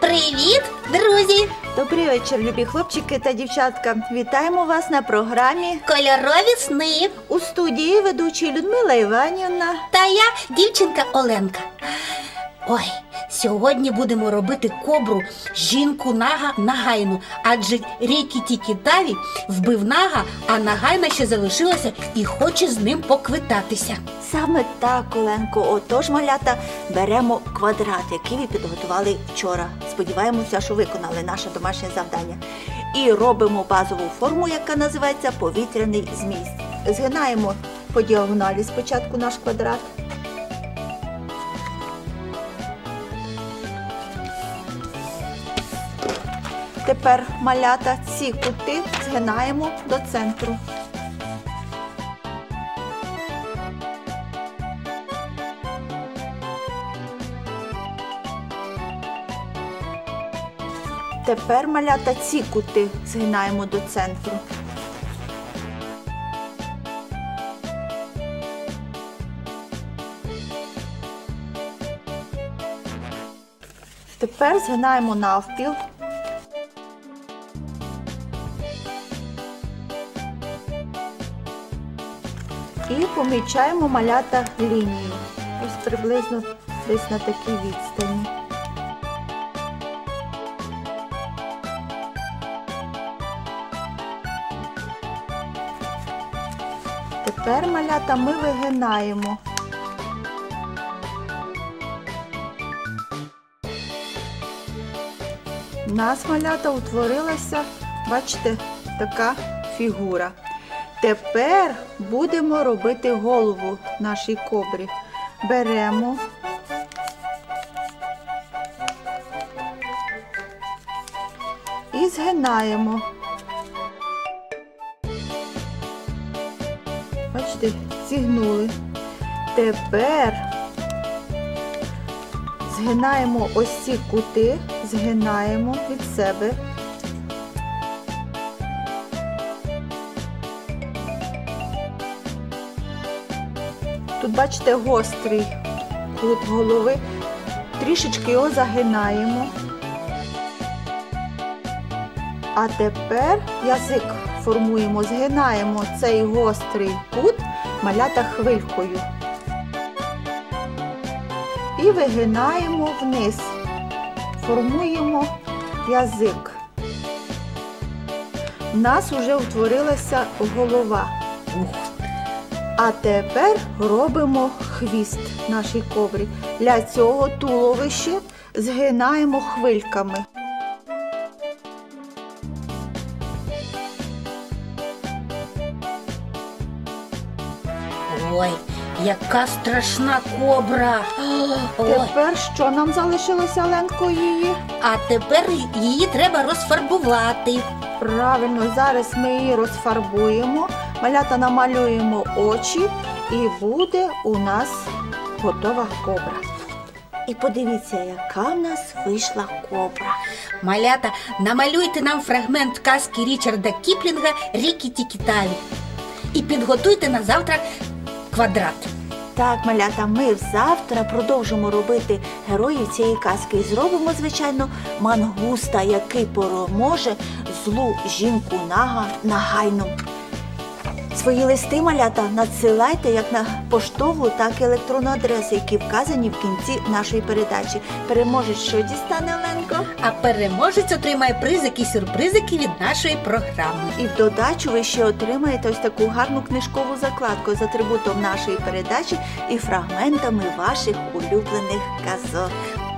Привіт, друзі! Добрий вечір, любі хлопчики та дівчатка. Вітаємо вас на програмі Кольорові сни. у студії ведучі Людмила Іванівна. Та я дівчинка Оленка. Ой, сьогодні будемо робити кобру жінку нага нагайну, адже рікі Тікітаві вбив нага, а нагайна ще залишилася і хоче з ним поквитатися. Саме так, Оленко. Отож, малята, беремо квадрат, який ви підготували вчора. Сподіваємося, що виконали наше домашнє завдання. І робимо базову форму, яка називається повітряний зміст. Згинаємо по діагоналі спочатку наш квадрат. Тепер малята ці кути згинаємо до центру. Тепер малята ці кути згинаємо до центру. Тепер згинаємо навпіл. Помічаємо малята лінію. Ось приблизно десь на такій відстані. Тепер малята ми вигинаємо. У нас малята утворилася, бачите, така фігура. Тепер будемо робити голову нашій кобрі. Беремо. І згинаємо. Бачите, зігнули. Тепер згинаємо ось ці кути, згинаємо від себе. Тут, бачите, гострий кут голови. Трішечки його загинаємо. А тепер язик формуємо, згинаємо цей гострий кут малята хвилькою. І вигинаємо вниз, формуємо язик. У нас вже утворилася голова. А тепер робимо хвіст нашій коврі. Для цього туловище згинаємо хвильками. ой, яка страшна кобра. Ой, Тепер що нам залишилося Ленко її? а тепер її треба розфарбувати. Правильно, зараз ми її розфарбуємо, малята намалюємо очі і буде у нас готова кобра. І подивіться, яка в нас вийшла кобра. Малята, намалюйте нам фрагмент казки Річарда Кіплінга Рікі Тікітаві. І підготуйте на завтра квадрат. Так, малята, ми завтра продовжимо робити героїв цієї казки і зробимо, звичайно, мангуста, який переможе злу жінку нага нагайну. Свої листи малята надсилайте як на поштову, так і електронну адресу, які вказані в кінці нашої передачі. Переможець, що дістане Оленко? А переможець отримає призики і сюрпризики від нашої програми. І в додачу ви ще отримаєте ось таку гарну книжкову закладку з атрибутом нашої передачі і фрагментами ваших улюблених казок.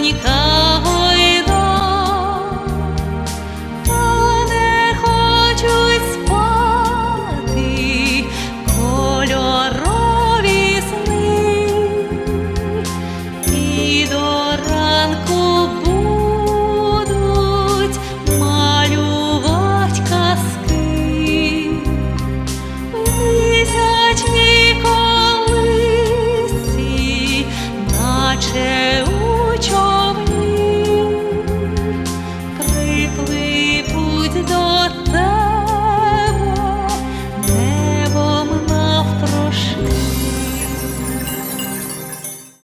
никак.